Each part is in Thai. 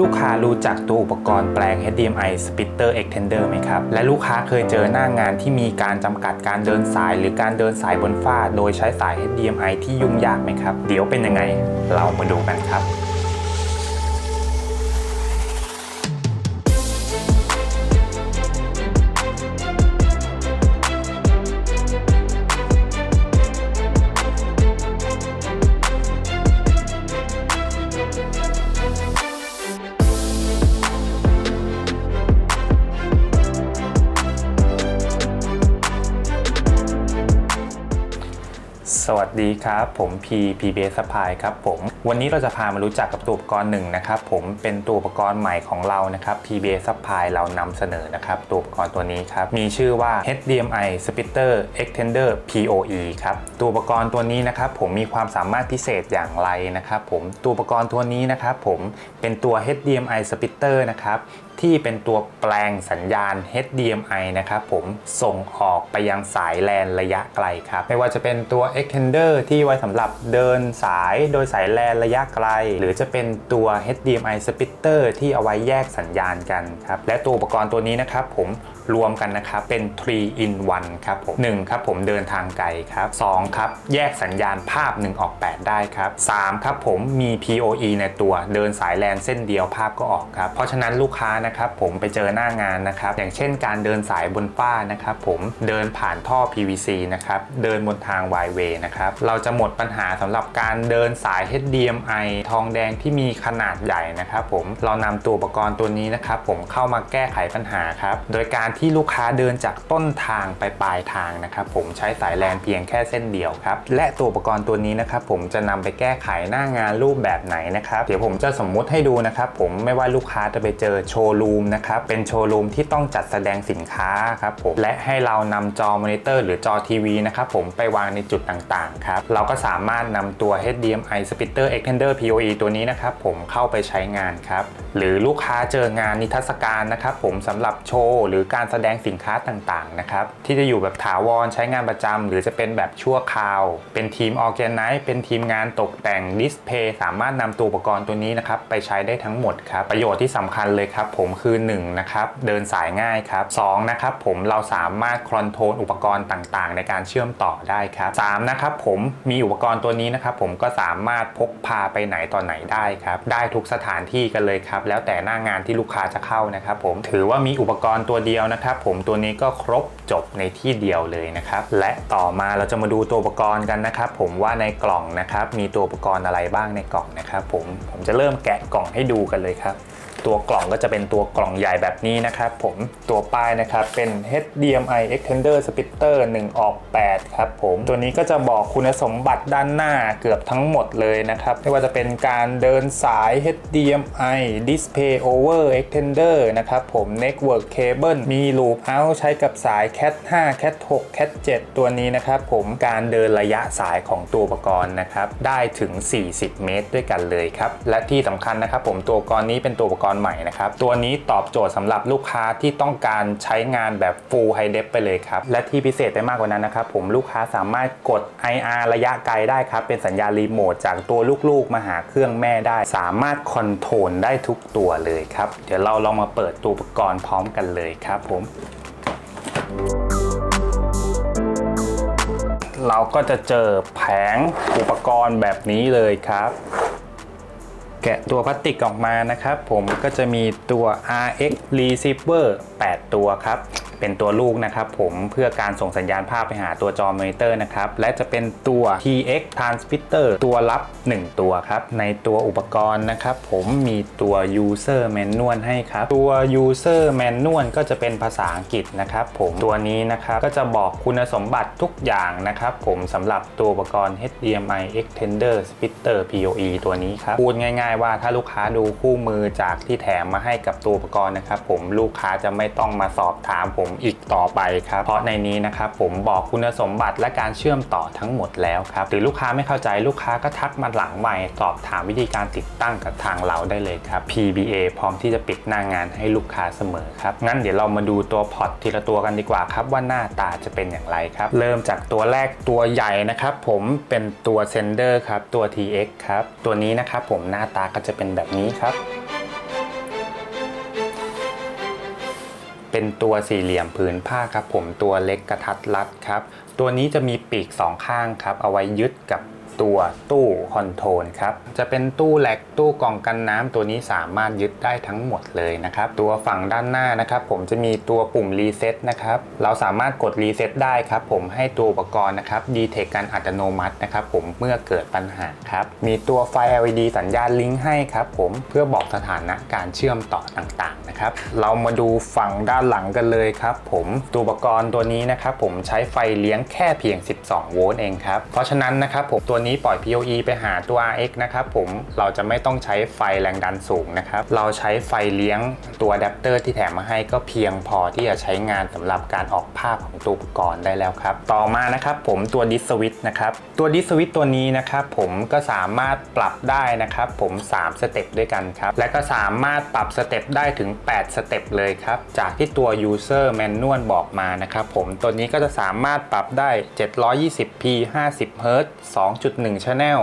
ลูกค้ารู้จักตัวอุปกรณ์แปลง HDMI Splitter Extender ไหมครับ และลูกค้าเคยเจอหน้างานที่มีการจำกัดการเดินสายหรือการเดินสายบนฟ้า โดยใช้สาย HDMI ที่ยุ่งยากไหมครับ เดี๋ยวเป็นยังไง เรามาดูกันครับ สวัสดีครับ ผม P PBS Supply ครับผมวันนี้เราจะพามารู้จักกับตัวอุปกรณ์หนึ่งนะครับผมเป็นตัวอุปกรณ์ใหม่ของเรานะครับ PBS Supply เรานำเสนอนะครับตัวอุปกรณ์ตัวนี้ครับมีชื่อว่า HDMI Splitter Extender PoE ครับตัวอุปกรณ์ตัวนี้นะครับผมมีความสามารถพิเศษอย่างไรนะครับผมตัวอุปกรณ์ตัวนี้นะครับผมเป็นตัว HDMI Splitter นะครับ ที่เป็นตัวแปลงสัญญาณ HDMI นะครับผมส่งออกไปยังสายแลนระยะไกลครับ ไม่ว่าจะเป็นตัว extender ที่ไว้สำหรับเดินสายโดยสายแลนระยะไกล หรือจะเป็นตัว HDMI splitter ที่เอาไว้แยกสัญญาณกันครับ และตัวอุปกรณ์ตัวนี้นะครับผม รวมกันนะครับเป็น 3 in 1 ครับผม1ครับผมเดินทางไกลครับ2ครับแยกสัญญาณภาพ 1 ออก 8 ได้ครับ3ครับผมมี PoE ในตัวเดินสายแลนเส้นเดียวภาพก็ออกครับ เพราะฉะนั้นลูกค้านะครับผมไปเจอหน้างานนะครับ อย่างเช่นการเดินสายบนฟ้านะครับผมเดินผ่านท่อ PVC นะครับเดินบนทาง Y-way นะครับเราจะหมดปัญหาสำหรับการเดินสาย HDMI ทองแดงที่มีขนาดใหญ่นะครับผมเรานำตัวอุปกรณ์ตัวนี้นะครับผมเข้ามาแก้ไขปัญหาครับโดยการที่ลูกค้าเดินจากต้นทางไปปลายทางนะครับผมใช้สายแลนเพียงแค่เส้นเดียวครับและตัวอุปกรณ์ตัวนี้นะครับผมจะนำไปแก้ไขหน้างานรูปแบบไหนนะครับเดี๋ยวผมจะสมมุติให้ดูนะครับผมไม่ว่าลูกค้าจะไปเจอโชว์รูมนะครับเป็นโชว์รูมที่ต้องจัดแสดงสินค้าครับผมและให้เรานำจอมอนิเตอร์หรือจอทีวีนะครับผมไปวางในจุดต่างๆครับเราก็สามารถนำตัว HDMI Splitter Extender PoE ตัวนี้นะครับผมเข้าไปใช้งานครับหรือลูกค้าเจองานนิทรรศการนะครับผมสำหรับโชว์หรือการแสดงสินค้าต่างๆนะครับที่จะอยู่แบบถาวรใช้งานประจำหรือจะเป็นแบบชั่วคราว เป็นทีมออแกไนซ์เป็นทีมงานตกแต่งดิสเพย์สามารถนำตัวอุปกรณ์ตัวนี้นะครับไปใช้ได้ทั้งหมดครับประโยชน์ที่สำคัญเลยครับผมคือ1นะครับเดินสายง่ายครับ2นะครับผมเราสามารถคอนโทรลอุปกรณ์ต่างๆ ในการเชื่อมต่อได้ครับ3นะครับผมมีอุปกรณ์ตัวนี้นะครับผมก็สามารถพกพาไปไหนต่อไหนได้ครับได้ทุกสถานที่กันเลยครับแล้วแต่หน้างานที่ลูกค้าจะเข้านะครับผมถือว่ามีอุปกรณ์ตัวเดียวนะครับผมตัวนี้ก็ครบจบในที่เดียวเลยนะครับ และต่อมาเราจะมาดูตัวอุปกรณ์กันนะครับ ผมว่าในกล่องนะครับมีตัวอุปกรณ์อะไรบ้างในกล่องนะครับ ผมผมจะเริ่มแกะกล่องให้ดูกันเลยครับ ตัวกล่องก็จะเป็นตัวกล่องใหญ่แบบนี้นะครับผมตัวป้ายนะครับเป็น HDMI Extender Splitter 1 ออก 8 ครับผมตัวนี้ก็จะบอกคุณสมบัติด้านหน้าเกือบทั้งหมดเลยนะครับ ไม่ว่าจะเป็นการเดินสาย HDMI Display Over Extender นะครับผม Network Cable มี Loop Out ใช้กับสาย Cat 5 Cat 6 Cat 7 ตัวนี้นะครับผมการเดินระยะสายของตัวอุปกรณ์นะครับ ได้ถึง 40 เมตรด้วยกันเลยครับ และที่สำคัญนะครับผมตัวอุปกรณ์นี้เป็นตัวอุปกรณ์ใหม่นะครับ ตัวนี้ตอบโจทย์สำหรับลูกค้าที่ต้องการใช้งานแบบ Full High Def ไปเลยครับ และที่พิเศษไปมากกว่านั้นนะครับ ผมลูกค้าสามารถกด IR ระยะไกลได้ครับ เป็นสัญญาณรีโมทจากตัวลูกๆ มาหาเครื่องแม่ได้ สามารถคอนโทรลได้ทุกตัวเลยครับ เดี๋ยวเราลองมาเปิดตัวอุปกรณ์พร้อมกันเลยครับผมเราก็จะเจอแผงอุปกรณ์แบบนี้เลยครับ แกะตัวพลาสติกออกมานะครับ ผมก็จะมีตัว RX receiver 8 ตัวครับ เป็นตัวลูกนะครับผมเพื่อการส่งสัญญาณภาพไปหาตัวจอมอนิเตอร์นะครับและจะเป็นตัว TX transmitter ตัวรับ 1 ตัวครับ ในตัวอุปกรณ์นะครับผมมีตัว user manual ให้ครับ ตัว user manual ก็จะเป็นภาษาอังกฤษนะครับผมตัวนี้นะครับก็จะบอกคุณสมบัติทุกอย่างนะครับผมสำหรับตัวอุปกรณ์ HDMI extender splitter PoE ตัวนี้ครับพูดง่าย ๆ ว่าถ้าลูกค้าดูคู่มือจากที่แถมมาให้กับตัวอุปกรณ์นะครับผมลูกค้าจะไม่ต้องมาสอบถามผมอีกต่อไปครับ เพราะในนี้นะครับผมบอกคุณสมบัติและการเชื่อมต่อทั้งหมดแล้วครับหรือลูกค้าไม่เข้าใจลูกค้าก็ทักมาหลังใหม่สอบถามวิธีการติดตั้งกับทางเราได้เลยครับ PBA พร้อมที่จะปิดหน้างานให้ลูกค้าเสมอครับ งั้นเดี๋ยวเรามาดูตัวพอร์ตทีละตัวกันดีกว่าครับ ว่าหน้าตาจะเป็นอย่างไรครับ เริ่มจากตัวแรกตัวใหญ่นะครับ ผมเป็นตัวเซนเดอร์ครับตัว TX ครับ ตัวนี้นะครับผมหน้าตาก็จะเป็นแบบนี้ครับ เป็นตัวสี่เหลี่ยมผืนผ้าครับผมตัวเล็กกระทัดรัดครับ ตัวนี้จะมีปีกสองข้างครับเอาไว้ยึดกับ ตัวตู้คอนโทรลครับ จะเป็นตู้แหลกตู้กล่องกันน้ำตัวนี้สามารถยึดได้ทั้งหมดเลยนะครับ ตัวฝั่งด้านหน้านะครับ ผมจะมีตัวปุ่มรีเซ็ตนะครับ เราสามารถกดรีเซ็ตได้ครับ ผมให้ตัวอุปกรณ์นะครับดีเทคการอัตโนมัตินะครับ ผมเมื่อเกิดปัญหาครับ มีตัวไฟ LED สัญญาณลิงก์ให้ครับ ผมเพื่อบอกสถานะการเชื่อมต่อต่างๆนะครับ เรามาดูฝั่งด้านหลังกันเลยครับ ผมตัวอุปกรณ์ตัวนี้นะครับ ผมใช้ไฟเลี้ยงแค่เพียง 12 โวลต์เองครับ เพราะฉะนั้นนะครับผมตัวนี้นี้ปล่อย POE ไปหาตัว RX นะครับผมเราจะไม่ต้องใช้ไฟแรงดันสูงนะครับ เราใช้ไฟเลี้ยงตัวอะแดปเตอร์ที่แถมมาให้ก็เพียงพอที่จะใช้งานสำหรับการออกภาพของตัวอุปกรณ์ได้แล้วครับ ต่อมานะครับผมตัวดิสสวิตนะครับ ตัวดิสสวิตตัวนี้นะครับผมก็สามารถปรับได้นะครับผม 3 สเต็ปด้วยกันครับ และก็สามารถปรับสเต็ปได้ถึง 8 สเต็ปเลยครับ จากที่ตัว user manual บอกมานะครับผมตัวนี้ก็จะสามารถปรับได้ 720p 50Hz 7.1 Channel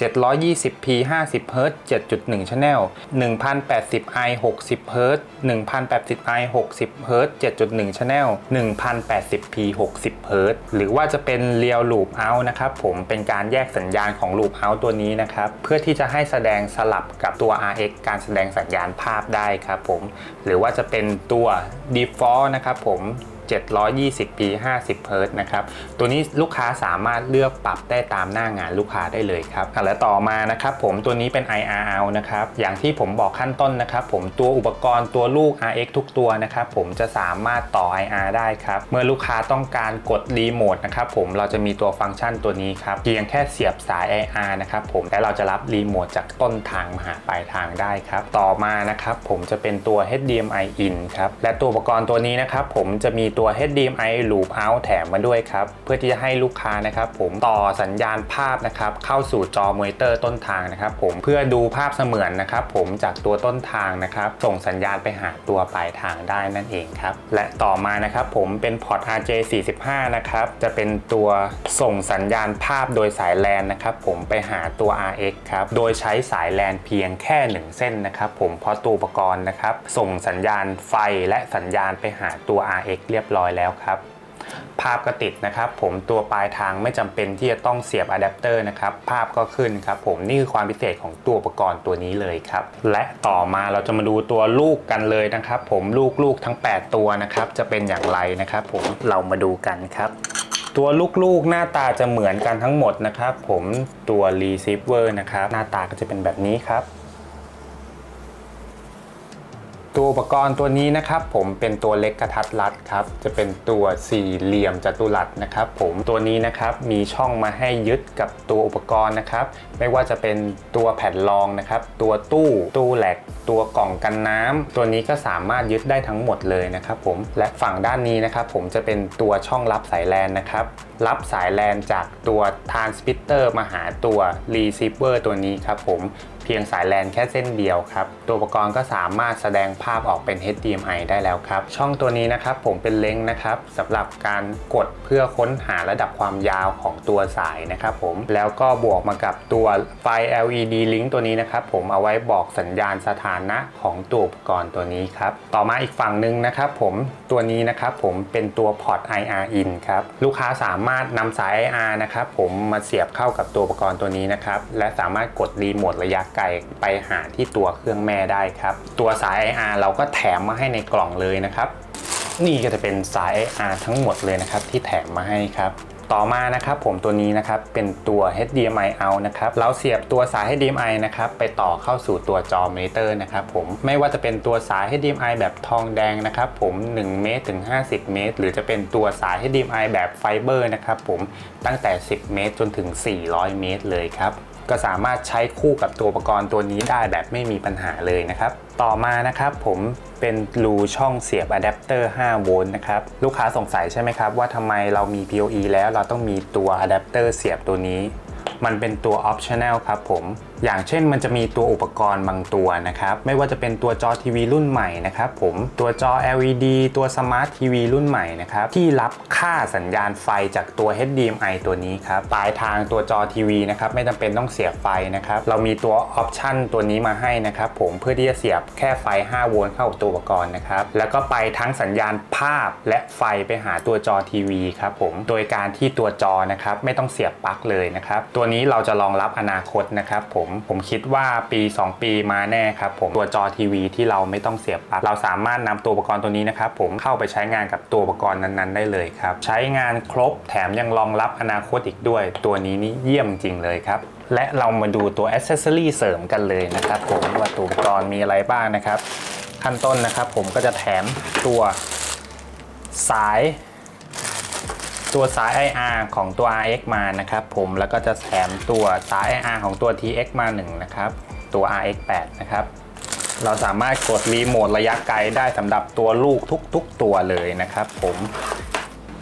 720p 50 h z 7.1 Channel 1080i 60 h z 1080i 60 h z 7.1 Channel 1080p 60 h z หรือว่าจะเป็น Real Loop Out นะครับผมเป็นการแยกสัญญาณของ Loop Out ตัวนี้นะครับ เพื่อที่จะให้แสดงสลับกับตัว RX การแสดงสัญญาณภาพได้ครับผม หรือว่าจะเป็นตัว Default นะครับผม 720p 50 Hz นะครับ ตัวนี้ลูกค้าสามารถเลือกปรับได้ตามหน้างานลูกค้าได้เลยครับและต่อมานะครับผมตัวนี้เป็น IRL นะครับ อย่างที่ผมบอกขั้นต้นนะครับ ผมตัวอุปกรณ์ตัวลูก RX ทุกตัวนะครับ ผมจะสามารถต่อ IR ได้ครับ เมื่อลูกค้าต้องการกดรีโมทนะครับผมเราจะมีตัวฟังก์ชันตัวนี้ครับ เพียงแค่เสียบสาย IR นะครับผมและเราจะรับรีโมทจากต้นทางมาหาปลายทางได้ครับ ต่อมานะครับผมจะเป็นตัว HDMI in ครับ และตัวอุปกรณ์ตัวนี้นะครับผมจะมีตัวัว HDMI Loop Out แถมมาด้วยครับ เพื่อที่จะให้ลูกค้านะครับผมต่อสัญญาณภาพนะครับเข้าสู่จอมอนิเตอร์ต้นทางนะครับผมเพื่อดูภาพเสมือนนะครับผมจากตัวต้นทางนะครับส่งสัญญาณไปหาตัวปลายทางได้นั่นเองครับและต่อมานะครับผมเป็นพอร์ต RJ45 นะครับจะเป็นตัวส่งสัญญาณภาพโดยสายแลนนะครับผมไปหาตัว RX ครับโดยใช้สายแลนเพียงแค่หนึ่งเส้นนะครับผมเพราะตัวอุปกรณ์นะครับส่งสัญญาณไฟและสัญญาณไปหาตัว RX เรียบร้อยแล้วครับ ภาพก็ติดนะครับ ผมตัวปลายทางไม่จำเป็นที่จะต้องเสียบอะแดปเตอร์นะครับภาพก็ขึ้นครับผมนี่คือความพิเศษของตัวอุปกรณ์ตัวนี้เลยครับ และต่อมาเราจะมาดูตัวลูกกันเลยนะครับ ผมลูกๆทั้ง 8 ตัวนะครับ จะเป็นอย่างไรนะครับ ผมเรามาดูกันครับตัวลูกๆหน้าตาจะเหมือนกันทั้งหมดนะครับ ผมตัว receiver นะครับ หน้าตาก็จะเป็นแบบนี้ครับ ตัวอุปกรณ์ตัวนี้นะครับผมเป็นตัวเล็กกระทัดรัดครับจะเป็นตัวสี่เหลี่ยมจัตุรัสนะครับผมตัวนี้นะครับมีช่องมาให้ยึดกับตัวอุปกรณ์นะครับไม่ว่าจะเป็นตัวแผ่นรองนะครับตัวตู้ตู้แหลกตัวกล่องกันน้ำตัวนี้ก็สามารถยึดได้ทั้งหมดเลยนะครับผมและฝั่งด้านนี้นะครับผมจะเป็นตัวช่องรับสายแลนนะครับรับสายแลนจากตัวทานสปิเตอร์มาหาตัวรีเซิเวอร์ตัวนี้ครับผม พียงสายแลนแค่เส้นเดียวครับ ตัวอุปกรณ์ก็สามารถแสดงภาพออกเป็น HDMI ได้แล้วครับ ช่องตัวนี้นะครับผมเป็นเล้งนะครับสำหรับการกดเพื่อค้นหาระดับความยาวของตัวสายนะครับผมแล้วก็บวกมากับตัวไฟ LED link ตัวนี้นะครับผมเอาไว้บอกสัญญาณสถานะของตัวอุปกรณ์ตัวนี้ครับต่อมาอีกฝั่งหนึ่งนะครับผมตัวนี้นะครับผมเป็นตัวพอร์ต IR in ครับลูกค้าสามารถนำสาย IR นะครับผมมาเสียบเข้ากับตัวอุปกรณ์ตัวนี้นะครับและสามารถกดรีโมทระยะไกลไปหาที่ตัวเครื่องแม่ได้ครับ ตัวสาย IR เราก็แถมมาให้ในกล่องเลยนะครับ นี่ก็จะเป็นสาย IR ทั้งหมดเลยนะครับที่แถมมาให้ครับต่อมานะครับผมตัวนี้นะครับเป็นตัว HDMI out นะครับเราเสียบตัวสาย HDMI นะครับไปต่อเข้าสู่ตัวจอมอนิเตอร์นะครับผมไม่ว่าจะเป็นตัวสาย HDMI แบบทองแดงนะครับผม1เมตรถึง 50 เมตร หรือจะเป็นตัวสาย HDMI แบบไฟเบอร์นะครับผมตั้งแต่ 10 เมตรจนถึง 400 เมตรเลยครับ ก็สามารถใช้คู่กับตัวอุปกรณ์ตัวนี้ได้แบบไม่มีปัญหาเลยนะครับ ต่อมานะครับผมเป็นรูช่องเสียบอะแดปเตอร์ 5 โวลต์นะครับ ลูกค้าสงสัยใช่ไหมครับว่าทำไมเรามี PoE แล้วเราต้องมีตัวอะแดปเตอร์เสียบตัวนี้ มันเป็นตัว optional ครับผม อย่างเช่นมันจะมีตัวอุปกรณ์บางตัวนะครับ ไม่ว่าจะเป็นตัวจอทีวีรุ่นใหม่นะครับผมตัวจอ LED ตัว Smart TV รุ่นใหม่นะครับ ที่รับค่าสัญญาณไฟจากตัว HDMI ตัวนี้ครับปลายทางตัวจอทีวีนะครับไม่จำเป็นต้องเสียบไฟนะครับ เรามีตัว option ตัวนี้มาให้นะครับผมเพื่อที่จะเสียบแค่ไฟ 5 โวลต์เข้าตัวอุปกรณ์นะครับ แล้วก็ไปทั้งสัญญาณภาพและไฟไปหาตัวจอทีวีครับผมโดยการที่ตัวจอนะครับไม่ต้องเสียบปลั๊กเลยนะครับตัวนี้เราจะรองรับอนาคตนะครับผมผมคิดว่าปี 2 ปีมาแน่ครับผมตัวจอทีวีที่เราไม่ต้องเสียบปลั๊กเราสามารถนำตัวอุปกรณ์ตัวนี้นะครับผมเข้าไปใช้งานกับตัวอุปกรณ์นั้นๆ ได้เลยครับ ใช้งานครบแถมยังรองรับอนาคตอีกด้วย ตัวนี้นี่เยี่ยมจริงเลยครับและเรามาดูตัวอ c เซ s ซอรี่เสริมกันเลยนะครับผมว่าตัวอุปกรณ์มีอะไรบ้างนะครับ ขั้นต้นนะครับผมก็จะแถมตัวสาย ตัวสาย IR ของตัว RX มานะครับผมแล้วก็จะแถมตัวสาย IR ของตัว TX มา1นะครับตัว RX 8นะครับเราสามารถกดรีโมทระยะไกลได้สำหรับตัวลูกทุก ๆ ตัวเลยนะครับผม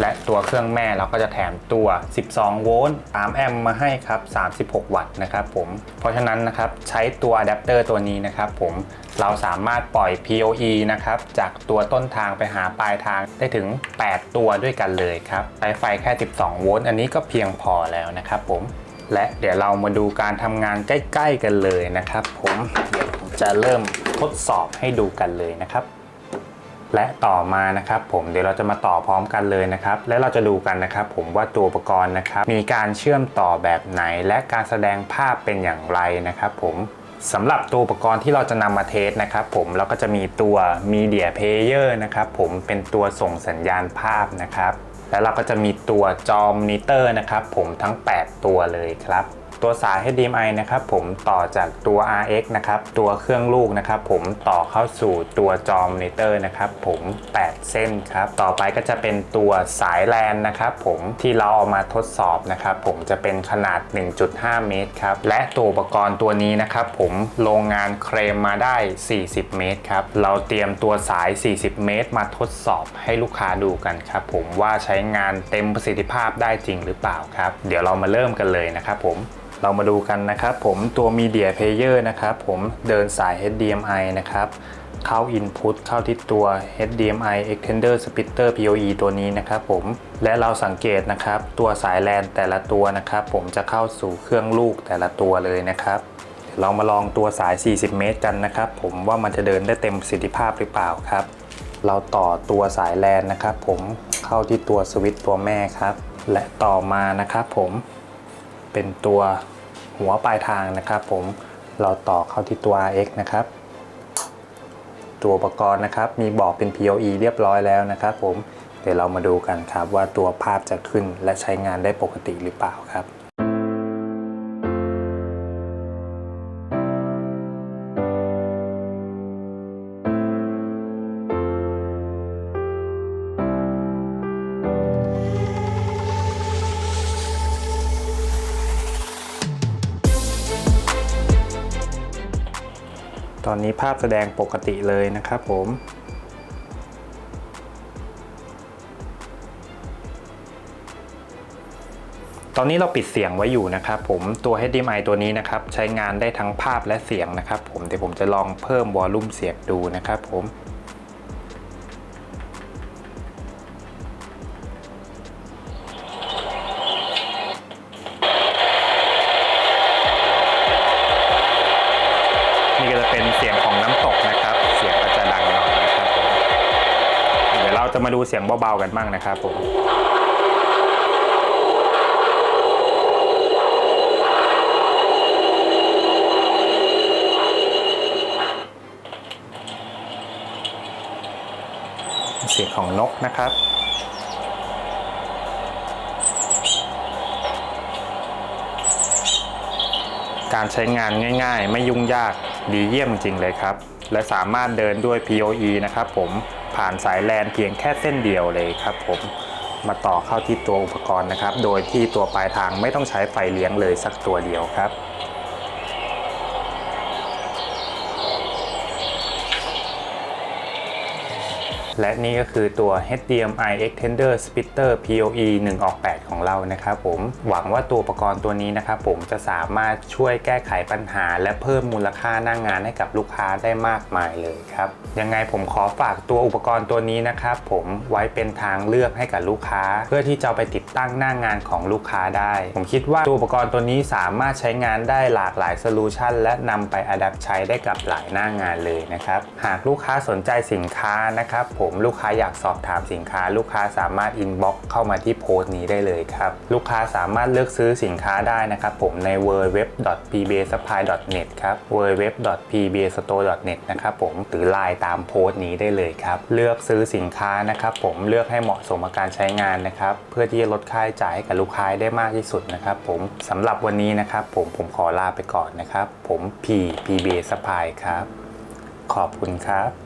และตัวเครื่องแม่เราก็จะแถมตัว 12 โวลต์ 3 แอมป์มาให้ครับ 36 วัตต์นะครับผม เพราะฉะนั้นนะครับใช้ตัวอะแดปเตอร์ตัวนี้นะครับผมเราสามารถปล่อย PoE นะครับจากตัวต้นทางไปหาปลายทางได้ถึง 8 ตัวด้วยกันเลยครับใช้ไฟแค่ 12 โวลต์อันนี้ก็เพียงพอแล้วนะครับผมและเดี๋ยวเรามาดูการทำงานใกล้ ๆ กันเลยนะครับ ผมเดี๋ยวผมจะเริ่มทดสอบให้ดูกันเลยนะครับ และต่อมานะครับผมเดี๋ยวเราจะมาต่อพร้อมกันเลยนะครับ และเราจะดูกันนะครับ ผมว่าตัวอุปกรณ์นะครับ มีการเชื่อมต่อแบบไหน และการแสดงภาพเป็นอย่างไรนะครับผมสำหรับตัวอุปกรณ์ที่เราจะนำมาเทสนะครับผมเราก็จะมีตัว Media Player นะครับผมเป็นตัวส่งสัญญาณภาพนะครับ แล้วเราก็จะมีตัวจอมอนิเตอร์นะครับผมทั้ง 8 ตัวเลยครับ ตัวสาย HDMI นะครับผมต่อจากตัว RX นะครับตัวเครื่องลูกนะครับผมต่อเข้าสู่ตัวจอมอนิเตอร์นะครับผม8 เส้นครับต่อไปก็จะเป็นตัวสายแลนนะครับผมที่เราเอามาทดสอบนะครับผมจะเป็นขนาด 1.5 เมตรครับและตัวอุปกรณ์ตัวนี้นะครับผมโรงงานเคลมมาได้ 40 เมตรครับเราเตรียมตัวสาย 40 เมตร มาทดสอบให้ลูกค้าดูกันครับผมว่าใช้งานเต็มประสิทธิภาพได้จริงหรือเปล่าครับ เดี๋ยวเรามาเริ่มกันเลยนะครับผม เรามาดูกันนะครับผมตัว Media Player นะครับผมเดินสาย HDMI นะครับเข้า Input เข้าที่ตัว HDMI Extender Splitter PoE ตัวนี้นะครับผมและเราสังเกตนะครับ ตัวสายแลนแต่ละตัวนะครับ ผมจะเข้าสู่เครื่องลูกแต่ละตัวเลยนะครับเรามาลองตัวสาย 40 เมตรกันนะครับ ผมว่ามันจะเดินได้เต็มประสิทธิภาพหรือเปล่าครับ เราต่อตัวสายแลนนะครับ ผมเข้าที่ตัวสวิตช์ตัวแม่ครับ และต่อมานะครับ ผมเป็นตัว หัวปลายทางนะครับ ผมเราต่อเข้าที่ตัว RX นะครับ ตัวอุปกรณ์นะครับ มีบอกเป็น PoE เรียบร้อยแล้วนะครับ ผมเดี๋ยวเรามาดูกันครับว่าตัวภาพจะขึ้นและใช้งานได้ปกติหรือเปล่าครับ อนนี้ภาพแสดงปกติเลยนะครับผมตอนนี้เราปิดเสียงไว้อยู่นะครับผมตัว HDMI ตัวนี้นะครับใช้งานได้ทั้งภาพและเสียงนะครับผมเดี๋ยวผมจะลองเพิ่มวอลลุ่มเสียงดูนะครับผมาดูเสียงเบาๆกันบ้างนะครับผมเสียงของนกนะครับ การใช้งานง่ายๆ ไม่ยุ่งยากดีเยี่ยมจริงเลยครับ และสามารถเดินด้วย PoE นะครับผม ผ่านสายแลนเพียงแค่เส้นเดียวเลยครับผมมาต่อเข้าที่ตัวอุปกรณ์นะครับ โดยที่ตัวปลายทางไม่ต้องใช้ไฟเลี้ยงเลยสักตัวเดียวครับ และนี่ก็คือตัว HDMI Extender Splitter PoE 1ออก8ของเรานะครับผม หวังว่าตัวอุปกรณ์ตัวนี้นะครับผมจะสามารถช่วยแก้ไขปัญหา และเพิ่มมูลค่าหน้างงานให้กับลูกค้าได้มากมายเลยครับ ยังไงผมขอฝากตัวอุปกรณ์ตัวนี้นะครับผมไว้เป็นทางเลือกให้กับลูกค้า เพื่อที่จะไปติดตั้งหน้างงานของลูกค้าได้ ผมคิดว่าตัวอุปกรณ์ตัวนี้สามารถใช้งานได้หลากหลายโซลูชันและนำไปอัดใช้ได้กับหลายหน้างานเลยนะครับ หากลูกค้าสนใจสินค้านะครับผมลูกค้าอยากสอบถามสินค้า ลูกค้าสามารถอินบ็อกเข้ามาที่โพสต์นี้ได้เลยครับ ลูกค้าสามารถเลือกซื้อสินค้าได้นะครับผมใน w w w p b s u p p l y n e t ครับ w w w p b s t o r e n e t นะครับผมหรือไลน์ตามโพสต์นี้ได้เลยครับ เลือกซื้อสินค้านะครับผมเลือกให้เหมาะสมกับการใช้งานนะครับเพื่อที่จะลดค่าใช้จ่ายให้กับลูกค้าได้มากที่สุดนะครับผมสำหรับวันนี้นะครับผมผมขอลาไปก่อนนะครับ ผม P PB Supply ครับ ขอบคุณครับ